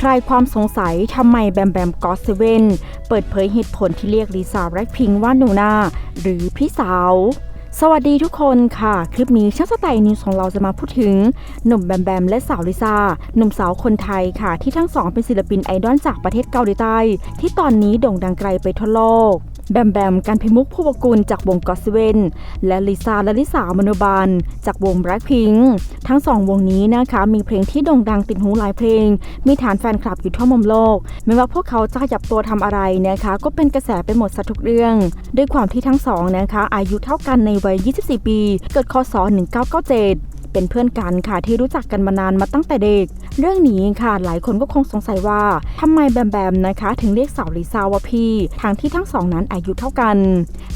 คลายความสงสัยทำไมแบมแบมกอสเซเว่นเปิดเผยเหตุผลที่เรียกลิซ่าแร็คพิงว่าหนูนาหรือพี่สาว สวัสดีทุกคนค่ะ คลิปนี้ช่างสไตล์นิวส์ของเราจะมาพูดถึง หนุ่มแบมแบมและสาวลิซ่า หนุ่มสาวคนไทยค่ะ ที่ทั้งสองเป็นศิลปินไอดอลจากประเทศเกาหลีใต้ ที่ตอนนี้โด่งดังไกลไปทั่วโลก แบมแบมการพิมุกผู้วกุลจากวงก็อตเวนและลิซ่าและลิสามโนบาลจากวงแบล็คพิงค์ทั้งสองวงนี้นะคะมีเพลงที่โด่งดังติดหูหลายเพลง มีฐานแฟนคลับอยู่ทั่วมุมโลก ไม่ว่าพวกเขาจะขยับตัวทำอะไรนะคะ ก็เป็นกระแสไปหมดสทุกเรื่อง ด้วยความที่ทั้งสองนะคะอายุเท่ากันในวัย 24 ปี เกิดคศ 1997 เป็นเพื่อนกันค่ะที่รู้จักกันมานานมาตั้งแต่เด็ก เรื่องนี้ค่ะหลายคนก็คงสงสัยว่าทำไมแบมแบมนะคะ ถึงเรียกสาวลิซ่าว่าพี่ทางที่ทั้งสองนั้นอายุเท่ากัน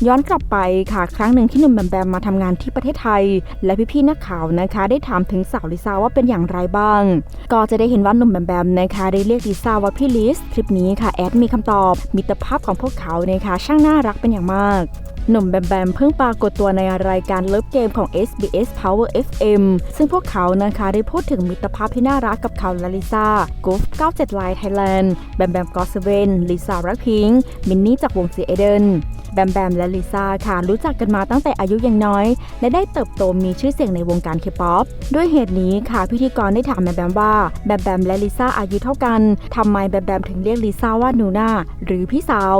ย้อนกลับไปค่ะ ครั้งหนึ่งที่หนุ่มแบมแบมมาทำงานที่ประเทศไทย และพี่ๆนักข่าวนะคะ ได้ถามถึงสาวลิซ่าว่าเป็นอย่างไรบ้าง ก็จะได้เห็นว่าหนุ่มแบมแบมนะคะได้เรียกลิซ่าว่าพี่ลิสคลิปนี้ค่ะแอดมีคำตอบมิตรภาพของพวกเขานะคะช่างน่ารักเป็นอย่างมาก หนุ่มแบมแบมเพิ่งปรากฏตัวในรายการเลิฟเกมของ SBS Power FM ซึ่งพวกเขานะคะได้พูดถึงมิตรภาพที่น่ารักกับเขาและลิซ่ากูฟ97 Line Thailand แบมแบมกอสเวนลิซ่ารักพิงมินนี่จากวงซีเอเดนแบมแบมและลิซ่าค่ะรู้จักกันมาตั้งแต่อายุยังน้อย และได้เติบโตมีชื่อเสียงในวงการเคป๊อปด้วยเหตุนี้ค่ะพิธีกรได้ถามแบมแบมว่าแบมแบมและลิซ่าอายุเท่ากันทำไมแบมแบมถึงเรียกลิซ่าว่าหนูนาหรือพี่สาว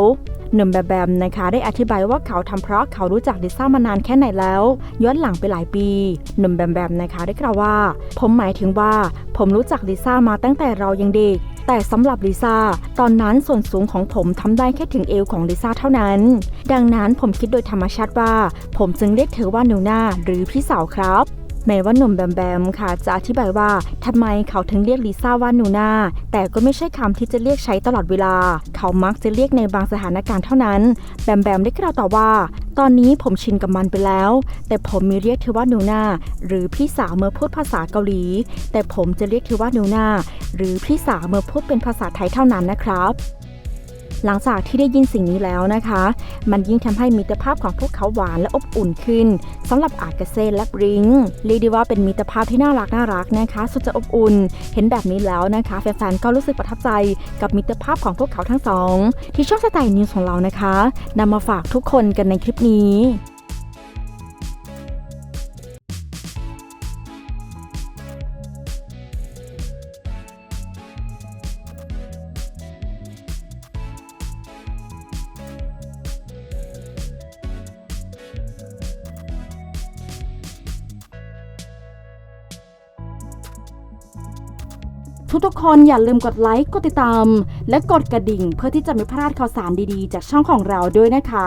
หนุ่มแบมแบมนะคะ ได้อธิบายว่าเขาทำเพราะเขารู้จักลิซ่ามานานแค่ไหนแล้ว ย้อนหลังไปหลายปี หนุ่มแบมแบมนะคะได้กล่าวว่า ผมหมายถึงว่า ผมรู้จักลิซ่ามาตั้งแต่เรายังเด็กแต่สำหรับลิซ่าตอนนั้นส่วนสูงของผมทำได้แค่ถึงเอวของลิซ่าเท่านั้น ดังนั้นผมคิดโดยธรรมชาติว่า ผมจึงเรียกเธอว่าหนูนาหรือพี่สาวครับ แม้ว่าหนุ่มแบมแบมค่ะจะอธิบายว่าทำไมเขาถึงเรียกลิซ่าว่าหนูนาแต่ก็ไม่ใช่คำที่จะเรียกใช้ตลอดเวลา เขามักจะเรียกในบางสถานการณ์เท่านั้น แบมแบมได้กล่าวต่อว่า ตอนนี้ผมชินกับมันไปแล้ว แต่ผมมีเรียกเธอว่าหนูนาหรือพี่สาวเมื่อพูดภาษาเกาหลี แต่ผมจะเรียกเธอว่าหนูนาหรือพี่สาวเมื่อพูดเป็นภาษาไทยเท่านั้นนะครับ หลังจากที่ได้ยินสิ่งนี้แล้วนะคะ มันยิ่งทำให้มิตรภาพของพวกเขาหวานและอบอุ่นขึ้นสำหรับอาร์กาเซ่และบริงเรียกได้ว่าเป็นมิตรภาพที่น่ารักน่ารักนะคะ สุดจะอบอุ่น เห็นแบบนี้แล้วนะคะแฟนๆก็รู้สึกประทับใจกับมิตรภาพของพวกเขาทั้งสอง ที่ช่องสไตล์นิวส์ของเรานะคะนำมาฝากทุกคนกันในคลิปนี้ ทุกๆ คนอย่าลืมกดไลค์ กดติดตาม และกดกระดิ่งเพื่อที่จะไม่พลาดข่าวสารดีๆ จากช่องของเราด้วยนะคะ